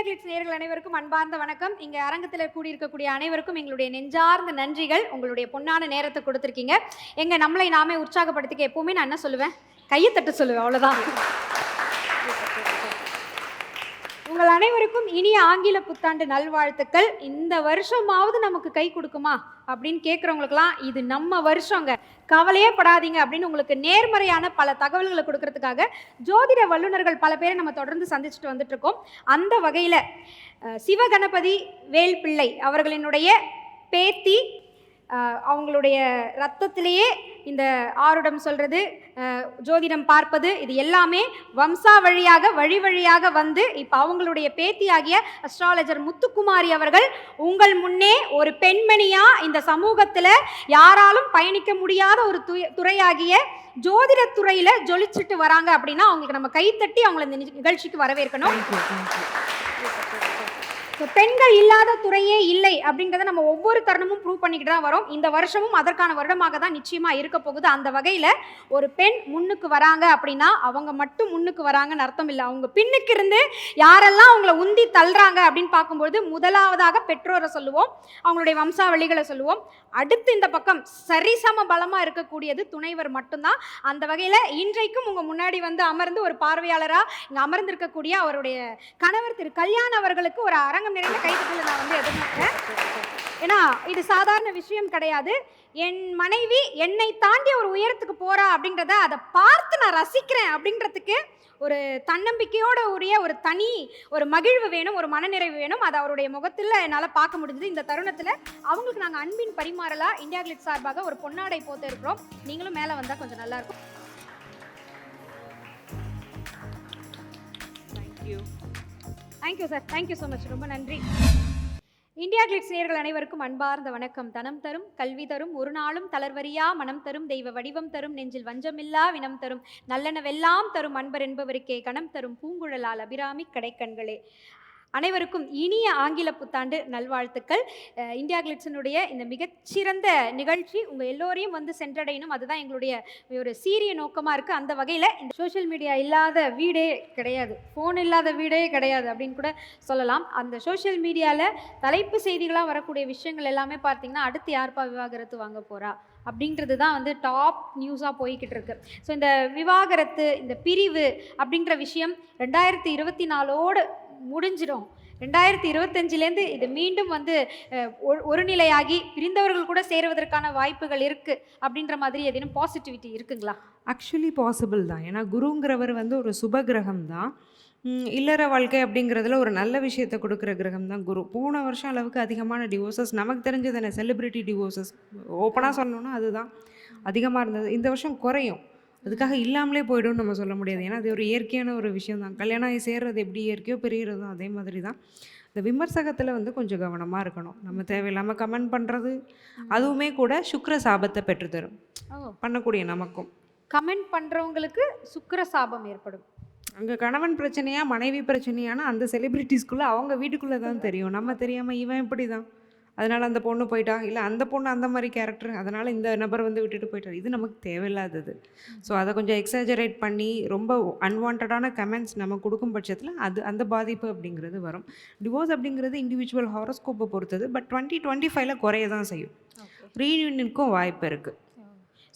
India clicks நேர்கள் அனைவருக்கும் அன்பார்ந்த வணக்கம். இங்க அரங்கத்தில் கூடியிருக்கக்கூடிய அனைவருக்கும் எங்களுடைய நெஞ்சார்ந்த நன்றிகள் உங்களுடைய பொன்னான நேரத்தை கொடுத்துருக்கீங்க. எங்க நம்மளை நாமே உற்சாகப்படுத்திக்க எப்பவுமே நான் என்ன சொல்லுவேன்? கையை தட்டு சொல்லுவேன் அவ்வளவுதான். உங்கள் அனைவருக்கும் இனிய ஆங்கில புத்தாண்டு நல்வாழ்த்துக்கள். இந்த வருஷமாவது நமக்கு கை கொடுக்குமா? அப்படின்னு கேட்குறவங்களுக்குலாம் இது நம்ம வருஷங்க. கவலையே படாதீங்க அப்படின்னு உங்களுக்கு நேர்மறையான பல தகவல்களை கொடுக்கறதுக்காக ஜோதிட வல்லுநர்கள் பல பேரை நம்ம தொடர்ந்து சந்திச்சுட்டு வந்துட்டு இருக்கோம் அந்த வகையில் சிவகணபதி வேல்பிள்ளை அவர்களினுடைய பேத்தி அவங்களுடைய ரத்தத்திலேயே இந்த ஆருடம் சொல்கிறது ஜோதிடம் பார்ப்பது இது எல்லாமே வம்சா வழியாக வழி வழியாக வந்து இப்போ அவங்களுடைய பேத்தியாகிய அஸ்ட்ராலஜர் முத்துக்குமாரி அவர்கள் உங்கள் முன்னே ஒரு பெண்மணியாக இந்த சமூகத்தில் யாராலும் பயணிக்க முடியாத ஒரு து துறையாகிய ஜோதிட துறையில் ஜொலிச்சுட்டு வராங்க அப்படின்னா அவங்களுக்கு நம்ம கைத்தட்டி அவங்களை இந்த நிகழ்ச்சிக்கு வரவேற்கணும். ஸோ பெண்கள் இல்லாத துறையே இல்லை அப்படிங்கிறத நம்ம ஒவ்வொரு தருணமும் ப்ரூவ் பண்ணிக்கிட்டு தான் வரோம். இந்த வருஷமும் அதற்கான வருடமாக தான் நிச்சயமாக இருக்க போகுது. அந்த வகையில் ஒரு பெண் முன்னுக்கு வராங்க அப்படின்னா அவங்க மட்டும் முன்னுக்கு வராங்கன்னு அர்த்தம் இல்லை. அவங்க பின்னுக்கு இருந்து யாரெல்லாம் அவங்கள உந்தி தள்ளுறாங்க அப்படின்னு பார்க்கும்பொழுது முதலாவதாக பெற்றோரை சொல்லுவோம். அவங்களுடைய வம்சாவளிகளை சொல்லுவோம். அடுத்து இந்த பக்கம் சரிசம பலமாக இருக்கக்கூடியது துணைவர் மட்டும்தான். அந்த வகையில் இன்றைக்கும் உங்கள் முன்னாடி வந்து அமர்ந்து ஒரு பார்வையாளராக இங்கே அமர்ந்திருக்கக்கூடிய அவருடைய கணவர் திரு கல்யாண் அவர்களுக்கு ஒரு அரங்கம் நிறைந்த கைதுகளை நான் வந்து எதிர்பார்க்கிறேன் ஏன்னா இது சாதாரண விஷயம் கிடையாது. என் மனைவி என்னை தாண்டி ஒரு உயரத்துக்கு போறா அப்படின்றத அதை பார்த்து நான் ரசிக்கிறேன் அப்படின்றதுக்கு ஒரு தன்னம்பிக்கையோட உரிய ஒரு தனி ஒரு மகிழ்வு வேணும் ஒரு மனநிறைவு வேணும். அது அவருடைய முகத்தில் என்னால் பார்க்க முடிஞ்சது. இந்த தருணத்தில் அவங்களுக்கு நாங்கள் அன்பின் பரிமாறலா இந்தியா கிளிட் சார்பாக ஒரு பொன்னாடை போத்து இருக்கிறோம். நீங்களும் மேலே வந்தால் கொஞ்சம் நல்லாயிருக்கும் thank you thank you sir thank you so much ரொம்ப நன்றி. இந்தியா கிளிட்ஸ் நேர்கள் அனைவருக்கும் அன்பார்ந்த வணக்கம். தனம் தரும் கல்வி தரும் ஒரு நாளும் தளர்வரியா மனம் தரும் தெய்வ வடிவம் தரும் நெஞ்சில் வஞ்சமில்லா வினம் தரும் நல்லனவெல்லாம் தரும் அன்பர் என்பவருக்கே கணம் தரும் பூங்குழலால் அபிராமி கடைக்கண்களே. அனைவருக்கும் இனிய ஆங்கில புத்தாண்டு நல்வாழ்த்துக்கள். இந்தியா கிளிட்ஸனுடைய இந்த மிகச்சிறந்த நிகழ்ச்சி உங்கள் எல்லோரையும் வந்து சென்றடையணும். அதுதான் எங்களுடைய ஒரு சீரிய நோக்கமாக இருக்குது அந்த வகையில் இந்த சோஷியல் மீடியா இல்லாத வீடே கிடையாது. ஃபோன் இல்லாத வீடே கிடையாது அப்படின்னு கூட சொல்லலாம். அந்த சோஷியல் மீடியாவில் தலைப்பு செய்திகளாக வரக்கூடிய விஷயங்கள் எல்லாமே பார்த்தீங்கன்னா அடுத்து யார்ப்பா விவாகரத்து வாங்க போகிறா அப்படின்றது தான் வந்து டாப் நியூஸாக போய்கிட்டு இருக்கு. ஸோ இந்த விவாகரத்து இந்த பிரிவு அப்படின்ற விஷயம் ரெண்டாயிரத்தி இருபத்தி நாலோடு முடிஞ்சிடும் ரெண்டாயிரத்தி இருபத்தஞ்சிலேருந்து இது மீண்டும் வந்து ஒரு- நிலையாகி பிரிந்தவர்கள் கூட சேருவதற்கான வாய்ப்புகள் இருக்குது அப்படின்ற மாதிரி ஏதேனும் பாசிட்டிவிட்டி இருக்குங்களா? ஆக்சுவலி பாசிபிள் தான். ஏன்னா குருங்கிறவர் வந்து ஒரு சுப கிரகம் தான். இல்லற வாழ்க்கை அப்படிங்கிறதுல ஒரு நல்ல விஷயத்தை கொடுக்குற கிரகம் தான் குரு. போன வருஷம் அளவுக்கு அதிகமான டிவோர்சஸ் நமக்கு தெரிஞ்சது என்ன? செலிபிரிட்டி டிவோர்சஸ் ஓப்பனாக சொல்லணும்னா அதுதான். அதிகமாக இருந்தது. இந்த வருஷம் குறையும். அதுக்காக இல்லாமலே போய்டும்னு நம்ம சொல்ல முடியாது. ஏன்னா அது ஒரு இயற்கையான ஒரு விஷயம் தான் கல்யாணம் சேர்றது எப்படி இயற்கையோ பிரியறதும் அதே மாதிரி தான் இந்த விமர்சகத்தில் வந்து கொஞ்சம் கவனமாக இருக்கணும். நம்ம தேவையில்லாமல் கமெண்ட் பண்ணுறது அதுவுமே கூட சுக்ர சாபத்தை பெற்றுத்தரும். பண்ணக்கூடிய நமக்கும். கமெண்ட் பண்ணுறவங்களுக்கு சுக்கிர சாபம் ஏற்படும். அங்கே கணவன் பிரச்சனையா மனைவி பிரச்சனையானா அந்த செலிபிரிட்டிஸ்குள்ளே அவங்க வீட்டுக்குள்ளே தான் தெரியும். நம்ம தெரியாமல் இவன் இப்படி தான் அதனால் அந்த பொண்ணு போயிட்டா? இல்லை அந்த பொண்ணு அந்த மாதிரி கேரக்டர் அதனால் இந்த நபர் வந்து விட்டுட்டு போயிட்டார். இது நமக்கு தேவையில்லாதது. ஸோ அதை கொஞ்சம் எக்ஸாஜரேட் பண்ணி ரொம்ப அன்வான்டான கமெண்ட்ஸ் நம்ம கொடுக்கும் பட்சத்தில் அது அந்த பாதிப்பு அப்படிங்கிறது வரும். டிவோர்ஸ் அப்படிங்கிறது இண்டிவிஜுவல் ஹாரோஸ்கோப்பை பொறுத்தது பட் டுவெண்ட்டி டுவெண்ட்டி ஃபைவ்ல குறைய தான் செய்யும் ரீயூனியனுக்கும் வாய்ப்பு இருக்குது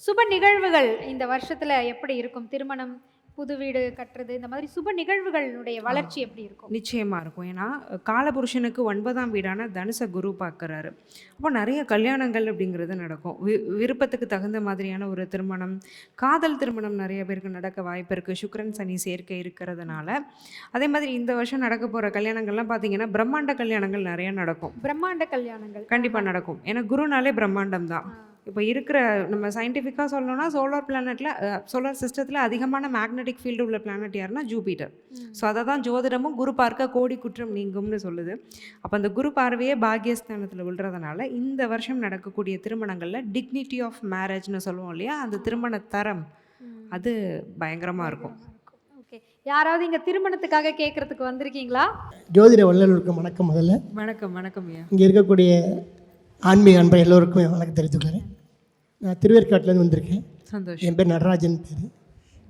சுப நிகழ்வுகள் இந்த வருஷத்துல எப்படி இருக்கும்? திருமணம் புது வீடு கட்டுறது இந்த மாதிரி சுப நிகழ்வுகளுடைய வளர்ச்சி எப்படி இருக்கும்? நிச்சயமாக இருக்கும். ஏன்னா காலபுருஷனுக்கு ஒன்பதாம் வீடான தனுச குரு பார்க்குறாரு அப்போ நிறைய கல்யாணங்கள் அப்படிங்கிறது நடக்கும். வி விருப்பத்துக்கு தகுந்த மாதிரியான ஒரு திருமணம் காதல் திருமணம் நிறைய பேருக்கு நடக்க வாய்ப்பு இருக்குது சுக்கிரன் சனி சேர்க்கை இருக்கிறதுனால. அதே மாதிரி இந்த வருஷம் நடக்க போகிற கல்யாணங்கள்லாம் பார்த்தீங்கன்னா பிரம்மாண்ட கல்யாணங்கள் நிறைய நடக்கும். பிரம்மாண்ட கல்யாணங்கள். கண்டிப்பாக நடக்கும். ஏன்னா குருனாலே பிரம்மாண்டம் தான். இப்போ இருக்கிற நம்ம சயின்டிஃபிக்காக சொல்லணும்னா சோலார் பிளானட்டில் சோலார் சிஸ்டத்தில் அதிகமான மேக்னெட்டிக் ஃபீல்டு உள்ள பிளானட் யாருன்னா ஜூபிட்டர். ஸோ அதை தான் ஜோதிடமும் குரு பார்க்க கோடி குற்றம் நீங்கும்னு சொல்லுது. அப்போ அந்த குரு பார்வையே பாக்கியஸ்தானத்தில் விழுறதுனால இந்த வருஷம் நடக்கக்கூடிய திருமணங்களில் டிக்னிட்டி ஆஃப் மேரேஜ்னு சொல்லுவோம் இல்லையா? அந்த திருமண தரம். அது பயங்கரமாக இருக்கும். ஓகே யாராவது இங்க திருமணத்துக்காக கேட்கறதுக்கு வந்திருக்கீங்களா? ஜோதிட வல்லுநருக்கு வணக்கம் முதல்ல. வணக்கம் வணக்கம் ஐயா. இங்கே இருக்கக்கூடிய ஆன்மீக அன்பர் எல்லோருக்கும் வணக்கம் தெரிவித்துக்கிறேன் நான் திருவேற்காட்டிலேருந்து வந்திருக்கேன். சந்தோஷம். என் பேர் நடராஜன் பேர்.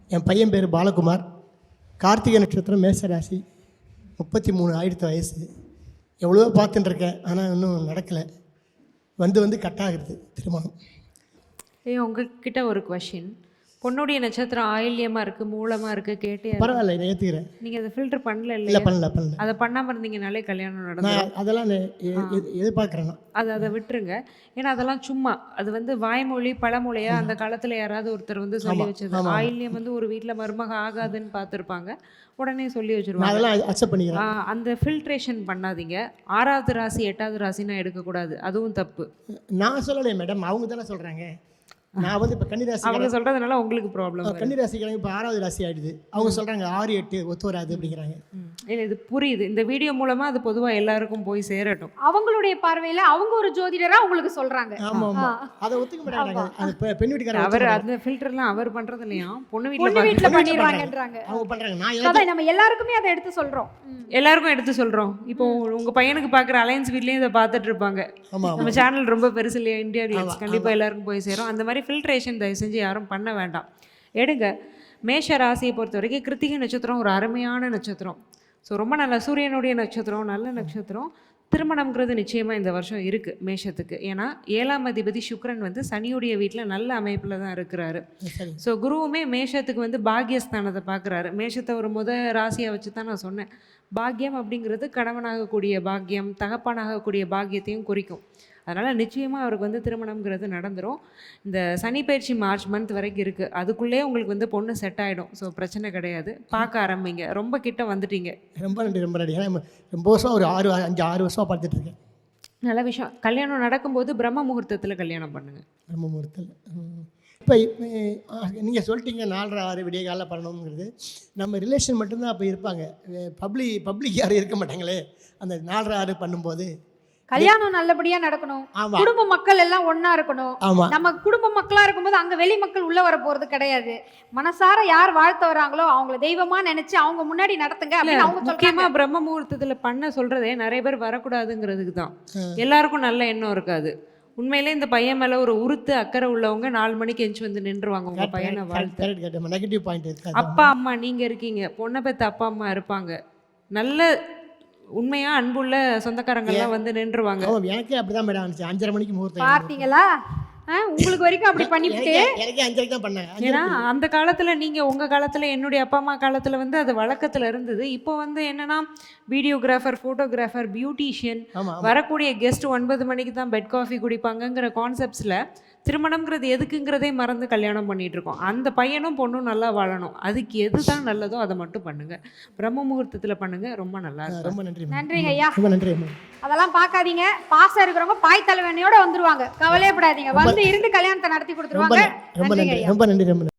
என் பையன் பேர் பாலகுமார். கார்த்திகை நட்சத்திரம் மேசராசி. முப்பத்தி மூணு ஆயிரத்து வயசு. எவ்வளவோ பார்த்துட்டு இருக்கேன் ஆனால் இன்னும் நடக்கலை. வந்து வந்து கட் ஆகுறது திருமணம். ஏய் உங்ககிட்ட ஒரு கொஷின் பொண்ணுடைய நட்சத்திரம் ஆயில்யமாக இருக்குது மூலமாக இருக்குது கேட்டு பரவாயில்ல நான் ஏற்றுக்கிறேன் நீங்கள் அதை ஃபில்டர் பண்ணல இல்லை பண்ணல பண்ணல. அதை பண்ணாமல் இருந்தீங்கனாலே கல்யாணம் நான் அதெல்லாம் எதிர்பார்க்குறேன் அது அதை விட்டுருங்க. ஏன்னா அதெல்லாம் சும்மா அது வந்து வாய்மொழி பழமொழியா அந்த காலத்துல யாராவது ஒருத்தர் வந்து சொல்லி வச்சது. ஆயில்யம் வந்து ஒரு வீட்ல மருமக ஆகாதுன்னு பார்த்துருப்பாங்க. உடனே சொல்லி வச்சிருவாங்க. ஆ, அந்த ஃபில்ட்ரேஷன் பண்ணாதீங்க. ஆறாவது ராசி எட்டாவது ராசினா எடுக்கக்கூடாது. அதுவும் தப்பு. நான் சொல்லலையே மேடம் அவங்க தானே சொல்கிறாங்க நான் வந்து இப்போ கன்னிராசி அவங்க சொல்றதுனால உங்களுக்கு ப்ராப்ளம் கன்னிராசிக்காரங்க இப்போ ஆறாவது ராசி ஆயிடுது. அவங்க சொல்கிறாங்க ஆறு எட்டு ஒத்து வராது அப்படிங்கிறாங்க. இல்லை இது புரியுது. இந்த வீடியோ மூலமா அது பொதுவா எல்லாருக்கும் போய் சேரட்டும். அவங்களுடைய பார்வையில அவங்க ஒரு ஜோதிடரா உங்களுக்கு சொல்றாங்க. ஆமாம் ஆமாம் அதை ஒத்துக்க மாட்டாங்க. அது பெண் வீட்டுக்காரங்க அவர் அந்த ஃபில்டர்லாம் அவர் பண்றது இல்லையா? பொண்ணு வீட்டில் வீட்டுல பொண்ணு வீட்ல பண்ணிடுறாங்கன்றாங்க அவங்க பண்ணுறாங்க நான் அதான் நம்ம எல்லாருக்குமே அதை எடுத்து சொல்றோம். ம். எல்லாருக்கும் எடுத்து சொல்றோம். இப்போ உங்க பையனுக்கு பார்க்குற அலையன்ஸ் வீட்லயும் இதை பார்த்துட்டு இருப்பாங்க. நம்ம சேனல் ரொம்ப பெருசு இல்லையா? இந்தியா கண்டிப்பாக எல்லாருக்கும் போய் சேரும். அந்த மாதிரி ஃபில்ட்ரேஷன் தயவு செஞ்சு யாரும் பண்ண வேண்டாம். எடுங்க. மேஷ ராசியை பொறுத்த வரைக்கும் கிருத்திகை நட்சத்திரம் ஒரு அருமையான நட்சத்திரம். ஸோ ரொம்ப நல்ல சூரியனுடைய நட்சத்திரம் நல்ல நட்சத்திரம். திருமணம்ங்கிறது நிச்சயமாக இந்த வருஷம் இருக்குது மேஷத்துக்கு. ஏன்னா ஏழாம் அதிபதி சுக்கிரன் வந்து சனியுடைய வீட்டில் நல்ல அமைப்பில் தான் இருக்கிறாரு. ஸோ குருவுமே மேஷத்துக்கு வந்து பாக்கியஸ்தானத்தை பார்க்குறாரு மேஷத்தை ஒரு முத ராசியை வச்சு தான் நான் சொன்னேன். பாக்கியம் அப்படிங்கிறது கணவனாகக்கூடிய பாக்கியம் தகப்பனாகக்கூடிய பாக்கியத்தையும் குறிக்கும். அதனால் நிச்சயமாக அவருக்கு வந்து திருமணம்ங்கிறது நடந்துரும். இந்த சனி பயிற்சி மார்ச் மந்த் வரைக்கும் இருக்குது அதுக்குள்ளேயே உங்களுக்கு வந்து பொண்ணு செட் ஆகிடும் ஸோ பிரச்சனை கிடையாது. பார்க்க ஆரம்பிங்க. ரொம்ப கிட்ட வந்துட்டீங்க. ரொம்ப நன்றி ரொம்ப நன்றி. ரொம்ப வருஷம் ஒரு ஆறு அஞ்சு ஆறு வருஷமாக பார்த்துட்டு இருக்கேன். நல்ல விஷயம். கல்யாணம் நடக்கும்போது பிரம்ம முகூர்த்தத்தில் கல்யாணம் பண்ணுங்கள் பிரம்ம முகூர்த்தத்தில். இப்போ நீங்கள் சொல்லிட்டீங்க நாலரை ஆறு விடிய காலைல பண்ணணுங்கிறது நம்ம ரிலேஷன் மட்டும்தான் அப்போ இருப்பாங்க. பப்ளிக் பப்ளிக் யாரும் இருக்க மாட்டாங்களே. அந்த நாலரை ஆறு பண்ணும்போது. கல்யாணம் நல்லபடியா நடக்கணும். குடும்ப மக்கள் எல்லாம் ஒண்ணா இருக்கணும். நம்ம குடும்ப மக்களா இருக்கும்போது அங்க வெளி மக்கள் உள்ள வர போறது கிடையாது. மனசார யார் வாழ்த்த வராங்களோ அவங்கள தெய்வமா நினைச்சு அவங்க முன்னாடி நடத்துங்க அவங்க முக்கியமா பிரம்ம முகூர்த்தத்துல பண்ண சொல்றதே நிறைய பேர் வரக்கூடாதுங்கிறதுக்கு தான். எல்லாருக்கும் நல்ல எண்ணம் இருக்காது. உண்மையிலே இந்த பையன் மேல ஒரு உருத்து அக்கறை உள்ளவங்க நாலு மணிக்கு எஞ்சி வந்து நின்றுவாங்க உங்க பையனை வாழ்த்து. அப்பா அம்மா நீங்க இருக்கீங்க. பொண்ணை பெத்த அப்பா அம்மா இருப்பாங்க. நல்ல உண்மையா அன்புள்ள சொந்தக்காரங்க எல்லாம் வந்து நின்றுவாங்க. எனக்கே அப்படி தான் மேடம் அஞ்சரை மணிக்கு முகூர்த்தம். பார்த்தீங்களா? உங்களுக்கு வரைக்கும் அப்படி பண்ணிவிட்டு ஏன்னா அந்த காலத்துல நீங்க உங்க காலத்துல என்னுடைய அப்பா அம்மா காலத்துல வந்து அது வழக்கத்துல இருந்தது. இப்போ வந்து என்னன்னா வீடியோகிராஃபர் ஃபோட்டோகிராஃபர் பியூட்டிஷியன் வரக்கூடிய கெஸ்ட் ஒன்பது மணிக்கு தான் பெட் காஃபி குடிப்பாங்கங்கிற கான்செப்ட்ஸில் திருமணம்ங்கிறது எதுக்குங்கிறதே மறந்து கல்யாணம் பண்ணிட்டு இருக்கோம். அந்த பையனும் பொண்ணும் நல்லா வாழணும். அதுக்கு எது தான் நல்லதோ அதை மட்டும் பண்ணுங்க. பிரம்ம முகூர்த்தத்தில் பண்ணுங்க. ரொம்ப நல்லா இருக்கும். ரொம்ப நன்றி. நன்றிங்க ஐயா. ரொம்ப நன்றி அதெல்லாம் பார்க்காதீங்க. பாசம் இருக்கிறவங்க பாய் தலைவனையோட வந்துருவாங்க. கவலையப்படாதீங்க. வந்து இருந்து கல்யாணத்தை நடத்தி கொடுத்துருவாங்க. ரொம்ப நன்றி ரொம்ப நன்றி.